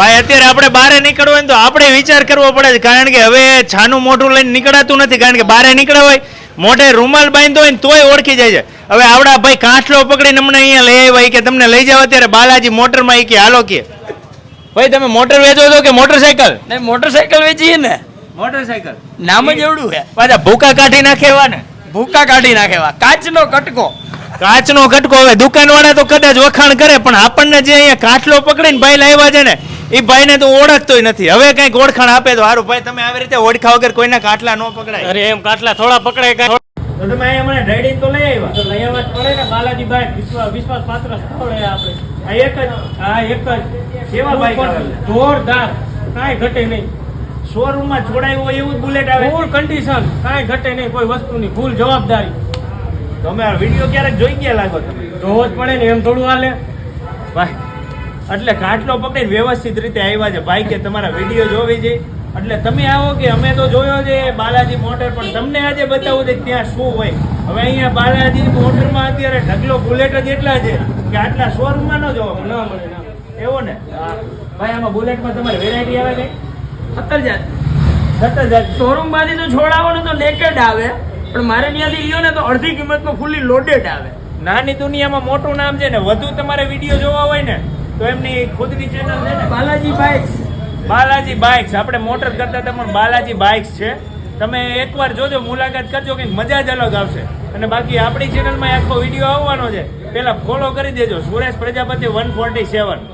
ભાઈ અત્યારે આપણે બહાર નીકળવું હોય ને તો આપણે વિચાર કરવો પડે છે કારણ કે હવે છાનું મોઢું લઈને નીકળાતું નથી કારણ કે બહાર નીકળ્યા હોય મોઢે રૂમાલ બાંધ્યો હોય ને તોય ઓળખી જાય છે. હવે આવડા ભાઈ કાંઠલો પકડીને અમને અહીંયા લઈ આવ્યા કે તમને લઈ જાવ અત્યારે બાલાજી મોટરમાં એ કે હાલો કે. ભાઈ તમે મોટર વેચો છો કે મોટરસાયકલ નહીં મોટરસાયકલ વેચીએ ને. મોટરસાયકલ નામ જ એવડું છે. પાછા ભૂકા કાઢી નાખેવા ને. ભૂકા કાઢી નાખેવા. કાચનો કટકો. કાચનો કટકો હવે દુકાનવાળા તો કદાચ વખાણ કરે પણ આપણને જે અહીંયા કાટલો પકડીને ભાઈ લાવ્યા છે ને એ ભાઈને તો ઓળખતોય નથી. હવે કઈ ઓળખાણ આપે તો સારું ભાઈ તમે આવી રીતે ઓળખા વગર કોઈના કાટલા ન પકડાય. અરે એમ કાટલા થોડા પકડાય કાંઈ. તો તમે અહીંયા મને તો લઈ આવ્યા. તો લઈ આવવા પડે ને બાલાજીભાઈ વિશ્વાસ વિશ્વાસ પાત્ર સ્થળ આપણે. આ એક જ આ એક જ કેવા ઉપર જોરદાર. કાંઈ ઘટે નહીં. શોરૂમમાં જોડાયું હોય એવું જ બુલેટ આવે. ફૂલ કન્ડિશન કાંઈ ઘટે નહીં કોઈ વસ્તુની. ફૂલ જવાબદારી. તમે આ વીડિયો ક્યારેક જોઈ ગયા લાગો તમે? જોવો જ પડે ને એમ થોડું હાલે. ભાઈ એટલે કાટલો પકડીને વ્યવસ્થિત રીતે આવ્યા છે. ભાઈ કે તમારા વીડિયો જોવી છે? એટલે તમે આવો કે અમે તો જોયો છે બાલાજી મોટર પણ તમને આજે બતાવું છે કે ત્યાં શું હોય. હવે અહીંયા બાલાજી મોટરમાં અત્યારે ઢગલો બુલેટ જ એટલા છે કે આટલા શોરૂમમાં ન જોવા ના મળે એવો ને? ભાઈ આમાં બુલેટમાં તમારે વેરાયટી આવે કઈ સત્તર હજાર સત્તર હજાર શોરૂમમાંથી તો છોડાવવાનું તો લેકેડ આવે પણ મારે ત્યાંથી લ્યો ને તો અડધી કિંમતમાં ફૂલી લોડેડ આવે. નાની દુનિયામાં મોટું નામ છે ને વધુ તમારે વીડિયો જોવા હોય ને તો એમની ખુદની ચેનલ છે ને? બાલાજી બાઇક્સ બાલાજી બાઇક્સ આપણે મોટર કરતા હતા પણ બાલાજી બાઇક્સ છે. તમે એકવાર જોજો મુલાકાત કરજો કંઈક મજા જ અલગ આવશે. અને બાકી આપણી ચેનલમાં આખો વીડિયો આવવાનો છે. પહેલાં ફોલો કરી દેજો. Suresh Prajapati one forty seven